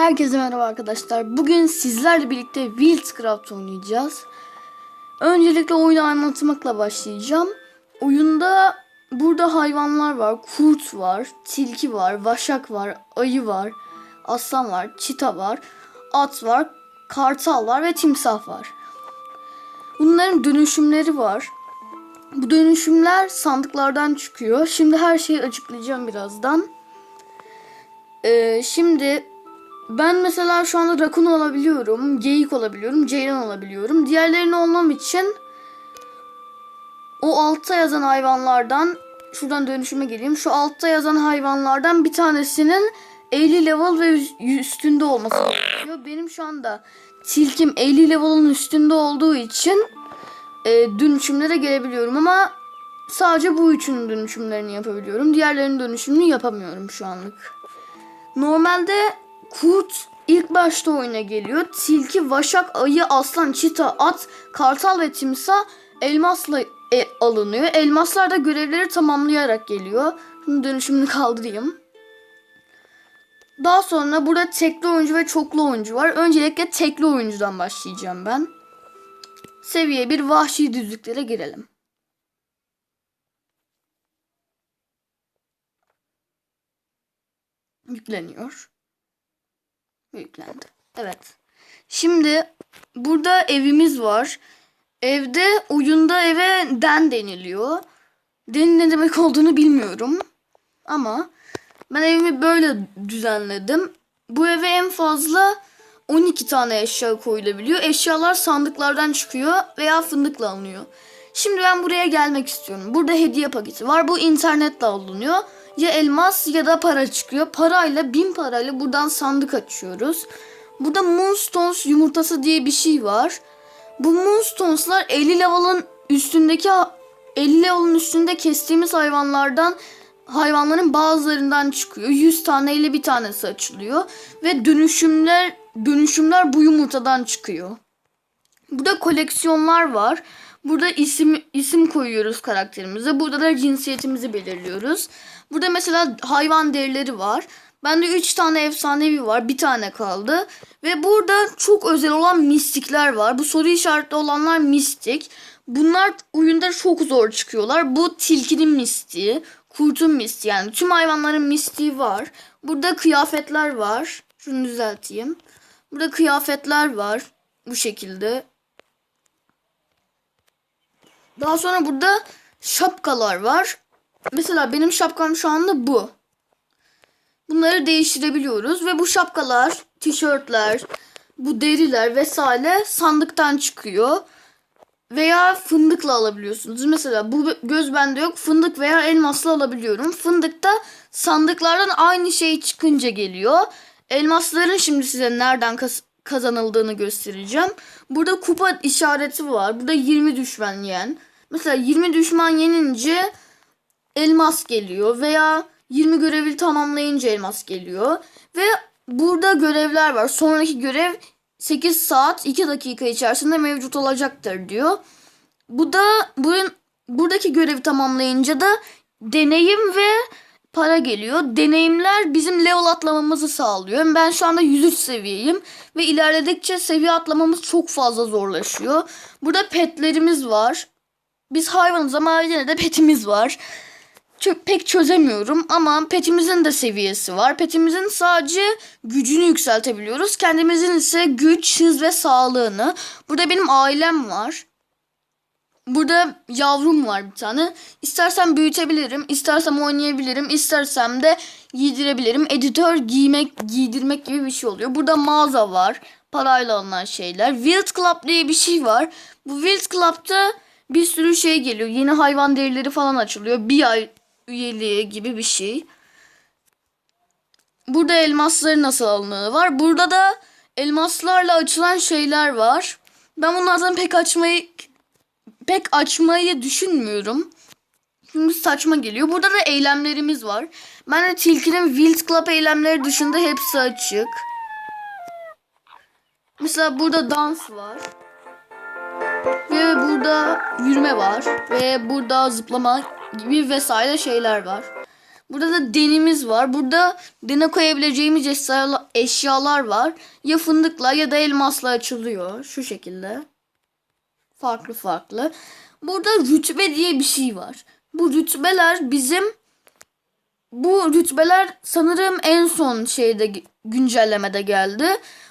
Herkese merhaba arkadaşlar. Bugün sizlerle birlikte Wildcraft oynayacağız. Öncelikle oyunu anlatmakla başlayacağım. Oyunda burada hayvanlar var. Kurt var, tilki var, vaşak var, ayı var, aslan var, çita var, at var, kartal var ve timsah var. Bunların dönüşümleri var. Bu dönüşümler sandıklardan çıkıyor. Şimdi her şeyi açıklayacağım birazdan. Ee, şimdi ben mesela şu anda rakun olabiliyorum, geyik olabiliyorum, ceylan olabiliyorum. Diğerlerini olmam için o altta yazan hayvanlardan şuradan dönüşüme geleyim. Şu altta yazan hayvanlardan bir tanesinin 50 level ve üstünde olması gerekiyor. Benim şu anda tilkim 50 level'ın üstünde olduğu için e, dönüşümlere gelebiliyorum ama sadece bu üçünün dönüşümlerini yapabiliyorum. Diğerlerinin dönüşümünü yapamıyorum şu anlık. Normalde kurt ilk başta oyuna geliyor. Tilki, vaşak, ayı, aslan, çita, at, kartal ve timsah elmasla e, alınıyor. Elmaslar da görevleri tamamlayarak geliyor. Şimdi dönüşümünü kaldırayım. Daha sonra burada tekli oyuncu ve çoklu oyuncu var. Öncelikle tekli oyuncudan başlayacağım ben. Seviye bir vahşi düzlüklere girelim. Yükleniyor. Yüklendi. Evet. Şimdi burada evimiz var. Evde oyunda eve den deniliyor. Den ne demek olduğunu bilmiyorum. Ama ben evimi böyle düzenledim. Bu eve en fazla 12 tane eşya koyulabiliyor. Eşyalar sandıklardan çıkıyor veya fındıkla alınıyor. Şimdi ben buraya gelmek istiyorum. Burada hediye paketi var. Bu internetle alınıyor. Ya elmas ya da para çıkıyor. Parayla bin parayla buradan sandık açıyoruz. Burada Moonstones yumurtası diye bir şey var. Bu Moonstones'lar 50 level'ın üstündeki 50 level'ın üstünde kestiğimiz hayvanlardan hayvanların bazılarından çıkıyor. 100 tane ile bir tanesi açılıyor ve dönüşümler dönüşümler bu yumurtadan çıkıyor. Burada koleksiyonlar var. Burada isim isim koyuyoruz karakterimize. Burada da cinsiyetimizi belirliyoruz. Burada mesela hayvan derileri var. Bende 3 tane efsanevi var. Bir tane kaldı. Ve burada çok özel olan mistikler var. Bu soru işaretli olanlar mistik. Bunlar oyunda çok zor çıkıyorlar. Bu tilkinin mistiği, kurtun mistiği yani tüm hayvanların mistiği var. Burada kıyafetler var. Şunu düzelteyim. Burada kıyafetler var. Bu şekilde. Daha sonra burada şapkalar var. Mesela benim şapkam şu anda bu. Bunları değiştirebiliyoruz ve bu şapkalar, tişörtler, bu deriler vesaire sandıktan çıkıyor. Veya fındıkla alabiliyorsunuz. Mesela bu göz bende yok. Fındık veya elmasla alabiliyorum. Fındıkta sandıklardan aynı şey çıkınca geliyor. Elmasların şimdi size nereden kazanıldığını göstereceğim. Burada kupa işareti var. Burada 20 düşman yen. Mesela 20 düşman yenince elmas geliyor veya 20 görevi tamamlayınca elmas geliyor. Ve burada görevler var. Sonraki görev 8 saat 2 dakika içerisinde mevcut olacaktır diyor. Bu da bunun buradaki görevi tamamlayınca da deneyim ve para geliyor. Deneyimler bizim level atlamamızı sağlıyor. Ben şu anda 103 seviyeyim ve ilerledikçe seviye atlamamız çok fazla zorlaşıyor. Burada petlerimiz var. Biz hayvanız ama yine de petimiz var. Pek çözemiyorum ama petimizin de seviyesi var. Petimizin sadece gücünü yükseltebiliyoruz. Kendimizin ise güç, hız ve sağlığını. Burada benim ailem var. Burada yavrum var bir tane. İstersem büyütebilirim, istersem oynayabilirim, istersem de giydirebilirim. Editör giymek, giydirmek gibi bir şey oluyor. Burada mağaza var. Parayla alınan şeyler. Wild Club diye bir şey var. Bu Wild Club'da bir sürü şey geliyor. Yeni hayvan derileri falan açılıyor. Bir ay üyeliği gibi bir şey. Burada elmasları nasıl alındığı var. Burada da elmaslarla açılan şeyler var. Ben bunlardan pek açmayı pek açmayı düşünmüyorum. Çünkü saçma geliyor. Burada da eylemlerimiz var. Ben de Tilki'nin Wild Club eylemleri dışında hepsi açık. Mesela burada dans var. Ve burada yürüme var. Ve burada zıplama gibi vesaire şeyler var. Burada da denimiz var. Burada dene koyabileceğimiz eşya- eşyalar var. Ya fındıkla ya da elmasla açılıyor. Şu şekilde. Farklı farklı. Burada rütbe diye bir şey var. Bu rütbeler bizim bu rütbeler sanırım en son şeyde güncellemede geldi.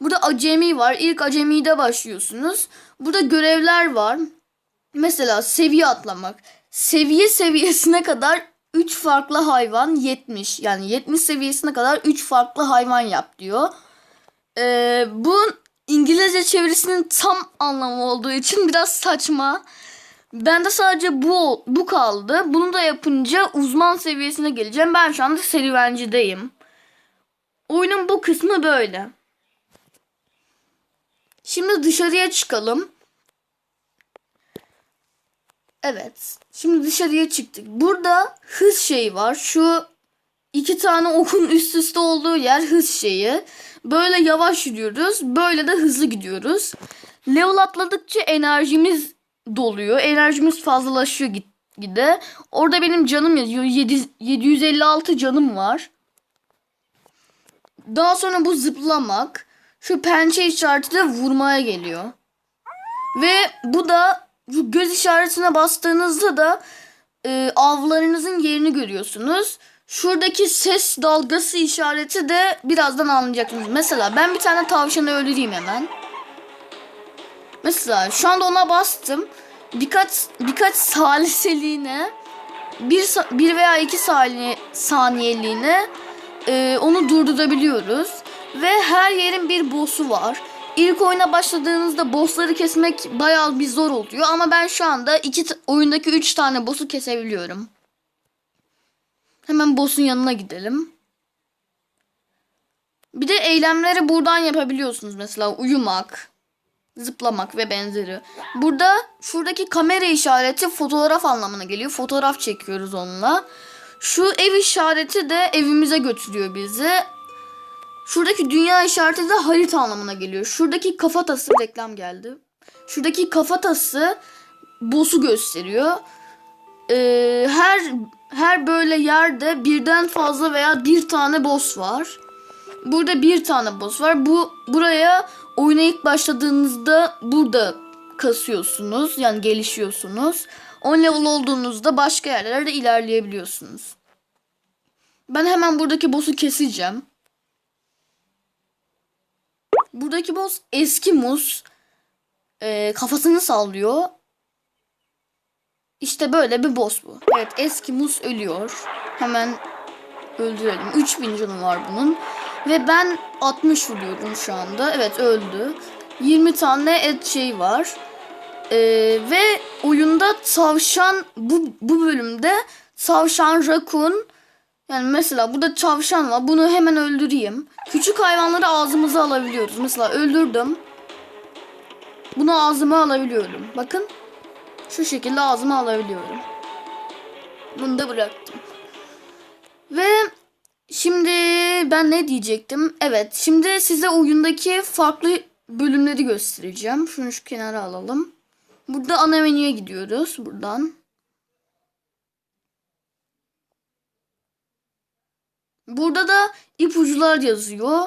Burada acemi var. İlk acemide başlıyorsunuz. Burada görevler var. Mesela seviye atlamak. Seviye seviyesine kadar 3 farklı hayvan 70. Yani 70 seviyesine kadar 3 farklı hayvan yap diyor. Ee, bu İngilizce çevirisinin tam anlamı olduğu için biraz saçma. Bende sadece bu bu kaldı. Bunu da yapınca uzman seviyesine geleceğim. Ben şu anda serüvencideyim. Oyunun bu kısmı böyle. Şimdi dışarıya çıkalım. Evet. Şimdi dışarıya çıktık. Burada hız şeyi var. Şu iki tane okun üst üste olduğu yer hız şeyi. Böyle yavaş yürüyoruz. Böyle de hızlı gidiyoruz. Level atladıkça enerjimiz doluyor. Enerjimiz fazlalaşıyor gitgide. Orada benim canım yazıyor. 7, 756 canım var. Daha sonra bu zıplamak. Şu pençe işareti de vurmaya geliyor. Ve bu da bu göz işaretine bastığınızda da e, avlarınızın yerini görüyorsunuz. Şuradaki ses dalgası işareti de birazdan anlayacaksınız. Mesela ben bir tane tavşanı öldüreyim hemen. Mesela şu anda ona bastım. Birkaç birkaç saliseliğine bir, bir veya iki saniye, saniyeliğine e, onu durdurabiliyoruz. Ve her yerin bir boss'u var. İlk oyuna başladığınızda boss'ları kesmek bayağı bir zor oluyor. Ama ben şu anda iki oyundaki üç tane boss'u kesebiliyorum. Hemen boss'un yanına gidelim. Bir de eylemleri buradan yapabiliyorsunuz. Mesela uyumak, zıplamak ve benzeri. Burada şuradaki kamera işareti fotoğraf anlamına geliyor. Fotoğraf çekiyoruz onunla. Şu ev işareti de evimize götürüyor bizi. Şuradaki dünya işareti de harita anlamına geliyor. Şuradaki kafatası reklam geldi. Şuradaki kafatası boss'u gösteriyor. Ee, her her böyle yerde birden fazla veya bir tane boss var. Burada bir tane boss var. Bu buraya oyuna ilk başladığınızda burada kasıyorsunuz. Yani gelişiyorsunuz. 10 level olduğunuzda başka yerlerde ilerleyebiliyorsunuz. Ben hemen buradaki boss'u keseceğim. Buradaki boss eski mus. Ee, kafasını sallıyor. İşte böyle bir boss bu. Evet eski mus ölüyor. Hemen öldürelim. 3000 canı var bunun. Ve ben 60 vuruyorum şu anda. Evet öldü. 20 tane et şey var. Ee, ve oyunda tavşan bu, bu bölümde tavşan rakun yani mesela burada tavşan var. Bunu hemen öldüreyim. Küçük hayvanları ağzımıza alabiliyoruz. Mesela öldürdüm. Bunu ağzıma alabiliyorum. Bakın. Şu şekilde ağzıma alabiliyorum. Bunu da bıraktım. Ve şimdi ben ne diyecektim? Evet şimdi size oyundaki farklı bölümleri göstereceğim. Şunu şu kenara alalım. Burada ana menüye gidiyoruz. Buradan. Burada da ipucular yazıyor.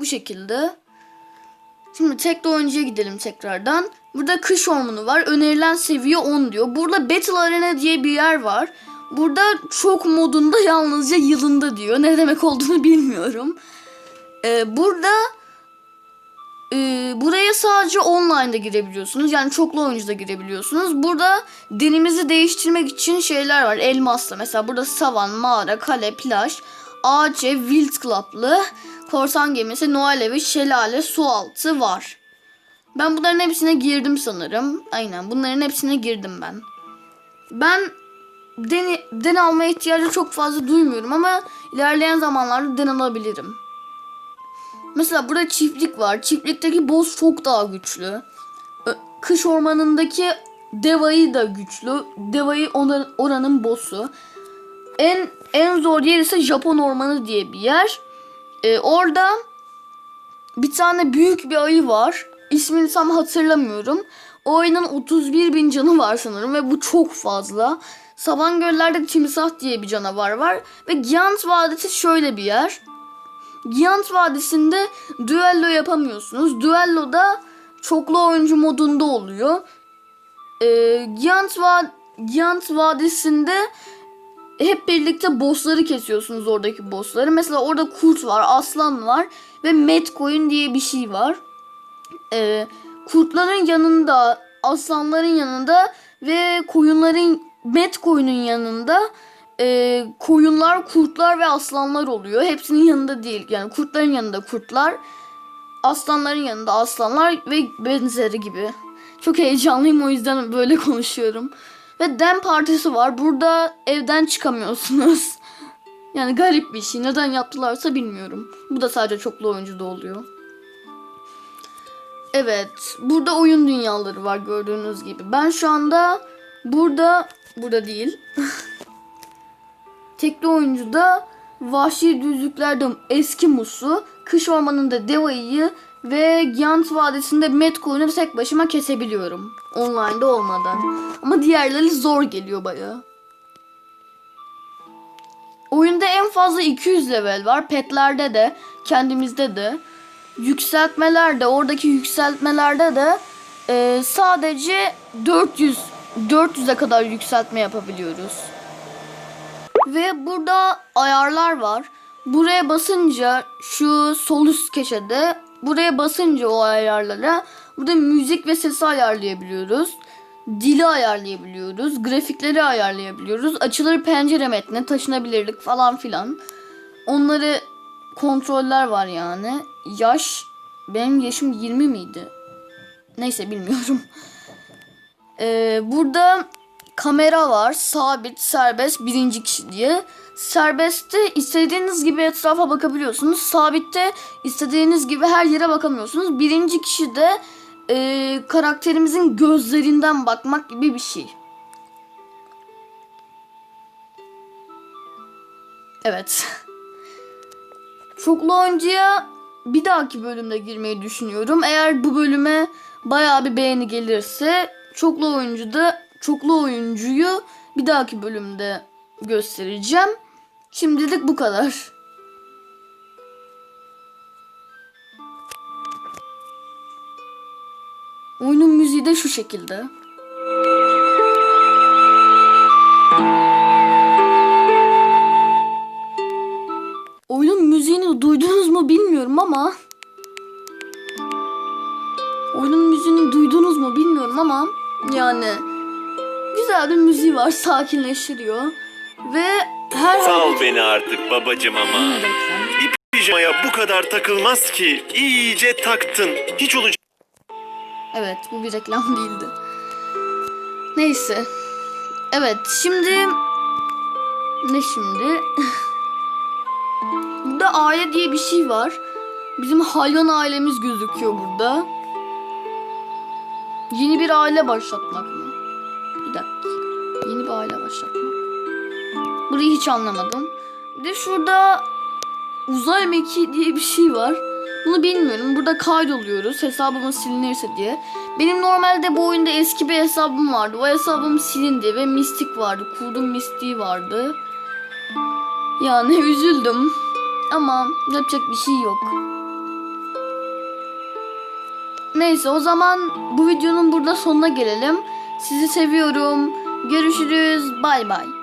Bu şekilde. Şimdi tek de oyuncuya gidelim tekrardan. Burada kış ormanı var. Önerilen seviye 10 diyor. Burada Battle Arena diye bir yer var. Burada çok modunda yalnızca yılında diyor. Ne demek olduğunu bilmiyorum. Ee, burada e, buraya sadece online'da girebiliyorsunuz. Yani çoklu oyuncuda girebiliyorsunuz. Burada denimizi değiştirmek için şeyler var. Elmasla. Mesela burada savan, mağara, kale, plaj, ağaç ev, wild club'lı, korsan gemisi, Noel evi, şelale, su altı var. Ben bunların hepsine girdim sanırım. Aynen bunların hepsine girdim ben. Ben den, den almaya ihtiyacı çok fazla duymuyorum ama ilerleyen zamanlarda den alabilirim. Mesela burada çiftlik var. Çiftlikteki boss çok daha güçlü. Kış ormanındaki devayı da güçlü. Devayı oranın boss'u. En en zor yer ise Japon ormanı diye bir yer. Ee, orada bir tane büyük bir ayı var. İsmini tam hatırlamıyorum. O ayının 31 bin canı var sanırım ve bu çok fazla. Saban göllerde timsah diye bir canavar var. Ve Giant Vadisi şöyle bir yer. Giant Vadisi'nde düello yapamıyorsunuz. Düello da çoklu oyuncu modunda oluyor. Ee, Giant, Va- Giant Vadisi'nde hep birlikte bossları kesiyorsunuz oradaki bossları. Mesela orada kurt var, aslan var ve Metcoin diye bir şey var. Ee, kurtların yanında, aslanların yanında ve koyunların Metcoin'in yanında e, koyunlar, kurtlar ve aslanlar oluyor. Hepsinin yanında değil. Yani kurtların yanında kurtlar, aslanların yanında aslanlar ve benzeri gibi. Çok heyecanlıyım o yüzden böyle konuşuyorum. Ve Dem Partisi var. Burada evden çıkamıyorsunuz. Yani garip bir şey. Neden yaptılarsa bilmiyorum. Bu da sadece çoklu oyuncuda oluyor. Evet. Burada oyun dünyaları var gördüğünüz gibi. Ben şu anda burada burada değil. Tekli oyuncuda Vahşi Düzlükler'de Eski Mus'u, Kış Ormanı'nda Deva'yı ve Giant Vadisi'nde Metcoin'i tek başıma kesebiliyorum. Online'da olmadan. Ama diğerleri zor geliyor bayağı. Oyunda en fazla 200 level var. Petlerde de, kendimizde de. Yükseltmelerde, oradaki yükseltmelerde de e, sadece 400 400'e kadar yükseltme yapabiliyoruz. Ve burada ayarlar var. Buraya basınca şu sol üst köşede buraya basınca o ayarlara burada müzik ve sesi ayarlayabiliyoruz. Dili ayarlayabiliyoruz. Grafikleri ayarlayabiliyoruz. Açılır pencere metni, taşınabilirlik falan filan. Onları kontroller var yani. Yaş benim yaşım 20 miydi? Neyse bilmiyorum. Ee, burada kamera var. Sabit, serbest, birinci kişi diye. Serbestte istediğiniz gibi etrafa bakabiliyorsunuz. Sabitte istediğiniz gibi her yere bakamıyorsunuz. Birinci kişi de e, karakterimizin gözlerinden bakmak gibi bir şey. Evet. Çoklu oyuncuya bir dahaki bölümde girmeyi düşünüyorum. Eğer bu bölüme bayağı bir beğeni gelirse çoklu oyuncuda çoklu oyuncuyu bir dahaki bölümde göstereceğim. Şimdilik bu kadar. Oyunun müziği de şu şekilde. Oyunun müziğini duydunuz mu bilmiyorum ama yani güzel bir müziği var sakinleştiriyor ve her Sal beni artık babacım ama. Bir pijamaya bu kadar takılmaz ki. İyice taktın. Hiç olacak Evet bu bir reklam değildi. Neyse. Evet şimdi ne şimdi? burada aile diye bir şey var. Bizim hayvan ailemiz gözüküyor burada. Yeni bir aile başlatmak mı? Bir dakika. Yeni bir aile başlatmak. Burayı hiç anlamadım. Bir de şurada uzay mekiği diye bir şey var. Bunu bilmiyorum. Burada kaydoluyoruz. Hesabımız silinirse diye. Benim normalde bu oyunda eski bir hesabım vardı. O hesabım silindi ve mistik vardı. Kurdum mistiği vardı. Yani üzüldüm. Ama yapacak bir şey yok. Neyse o zaman bu videonun burada sonuna gelelim. Sizi seviyorum. Görüşürüz. Bay bay.